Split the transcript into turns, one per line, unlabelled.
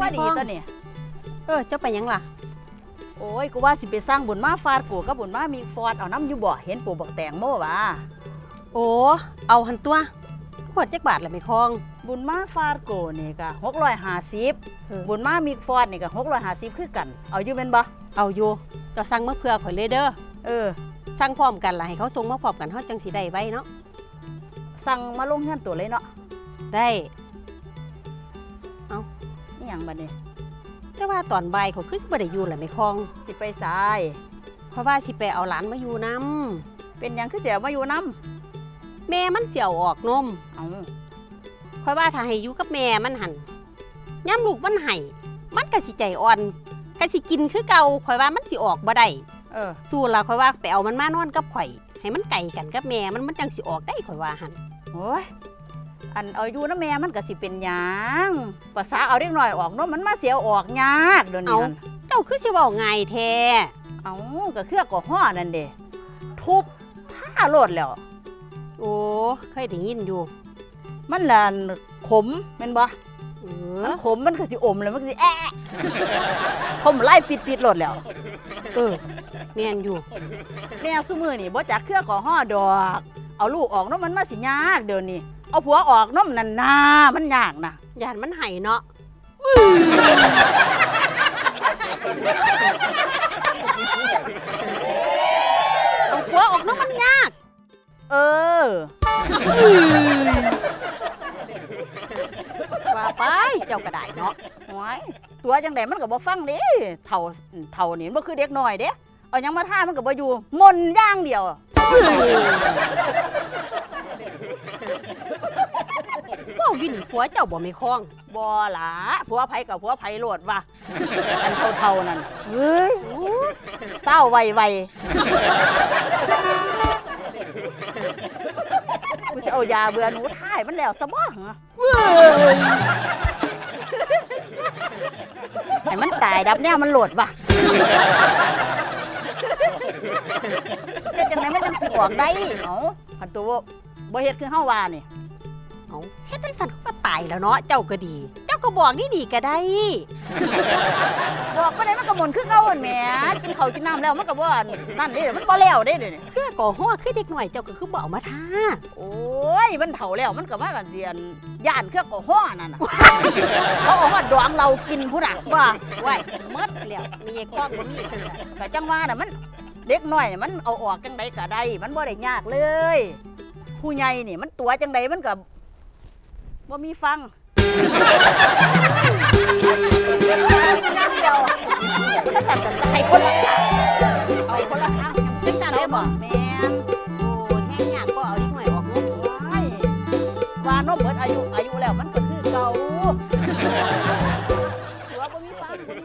มาดี
พ่อ
ตัวนี่
เออเจ้าไปหยังล่ะ
โอ้ยกูว่าสิไปสร้างบุญมาฟาดกูกับบุญมามีฟอดเอาน้ำอยู่บ่เห็นปูบอกแตงโมวะ
โอ้เอาหันตัวขวดจักบาทละไม่คลอง
บุญมาฟาดกูนี่ก็หกร้อยห้าสิบ
เออ
บุญมามีฟอดนี่ก็หกร้อยห้าสิบคือกัน เอาอยู่เป็นบ่
เอาอยู่เจ้าสั่งมาเพื่อข่อยเลยเด้อ
เออ
สั่งพร้อมกันล่ะให้เขาส่งมาพร้อมกันเฮาจังสิได้ไว้เนาะ
สั่งมาลงเงินตัวเลยเนาะ
ได้
นี่หยังบัดนี้
แต่ว่าตอนบ่ายเขาคือสิบ่ได้อยู่ล่ะไม่คลอง
สิไปสาย
เพราะว่าสิไปเอาหลานมาอยู่นํ
เป็นหยังคือเดี๋ยวมาอยู่น้
แม่มันเสียวออกนมำ
เอา
ข่อยว่าถ้าให้อยู่กับแม่มันหันย่ำลูกมันให้มันก็สิใจอ่อนก็สิกินคือเก่าข่อยว่ามันสิออกบ่ได้
เออ
สู้ละข่อยว่าไปเอามันมานอนกับข่อย ให้มันไก่กันกับแม่มันมันจังสิออกได้ข่อยว่าหัน
โอ้ย อันเอาอยู่นะแม่มันก็สิเป็นหยังภาษาเอาเด็กหน่อยออกเนาะมันมาเสียออกยากเดี๋ยวนี้นั่น
เจ้าคือสิเว้าง่ายแท้
เอาก็เครือก่อห่อนั่นเด้ทุบท่าโลดแล้ว
โอ้เคยได้ยินอยู่
มันน่ะขมแม่นบ่
เอ
มั
อน
ขมมันก็สิอมแล้วมันก็สิแอะขมไล่ปิดปิดๆโลดแล้ว
เออแม่นอยู่
แม่ซุมือนี่บ่จักเครือก่อห่อดอก เอาลูกออกเนาะมันมาสิยากเดี๋ยวนี้เอาผัวออกเนาะมันนั่นนามันยากนะ
ยานมันไห้เนาะเอาผัวออกเนาะมันยาก
เออ
ว่าไปเจ้าก็ได้เนาะ
หวยตัวจังไดมันก็บ่ฟังเด้เท่าเท่านี่มันบ่คือเด็กน้อยเด้ เอาหยังมาท่ามันก็บ่อยู่มนต์อย่างเดียว
เว้าอยู่นี่ผัวเจ้าบ่ไม่คล้อง
บ่หลาผัวไผกับผัวไผโลดว่ะ อันเท่าๆนั่นเฮ้ย
โอ้
เศร้าไวไวกูจะเอายาเบื่อหนูท่ายมันแล้วซะบ่เหรอให้มันตายดับแนวมันโหลดว่ะ เฮ็ดจังไดมันจังสิออกได้เอ้าคันตัวบ่บ่เฮ็ดคือเฮาว่านี่
เอาเฮ็ดจังซั่นเขาก็ตายแล้วเนาะเจ้าก็ดี เจ้าก็บอกนี่ดีก็ได้
บอกบ่ได้มันก็หมุนคือเก่าหั่นแหมกินข้าวกินน้ำแล้วมันก็บ่นั่นเด้มันบ่แล้วเด้เดี๋ยวนี้
เพื่อก่อฮ้อคือเด็กหน่อยเจ้าก็คือบ่เอามาทา
โอ้ยมันเฒ่าแล้วมันก็มากันเรียนย่านเครื่องก่อห้อนั่นน่ะเขาเอามาดองเรากินพุ่นน่ะ
ว่าไว้หมดแล้วมีไอ้คล้องบ่มีเพิ่นน่ะ
ก็จังว่าน่ะมัน เด็กน้อยน่มันเอาออกจังไดก็ได้ มันบ่ได้ยากเลย ผู้ใหญ่นี่มันตัวจังไดมันก็บ่มีฟังอย่งเดียวถ้าตัดกันให้คนละข้างเอาคนละข้าง
จังซั่นได้บ่
แม่น
โอ้แห้งยากก็เอาเด็กหน่อยออกเนาะ
ว้ายว่านมเบิดอายุอายุแล้วมันก็คือเก่าหัวบ่มีฟังบ่มี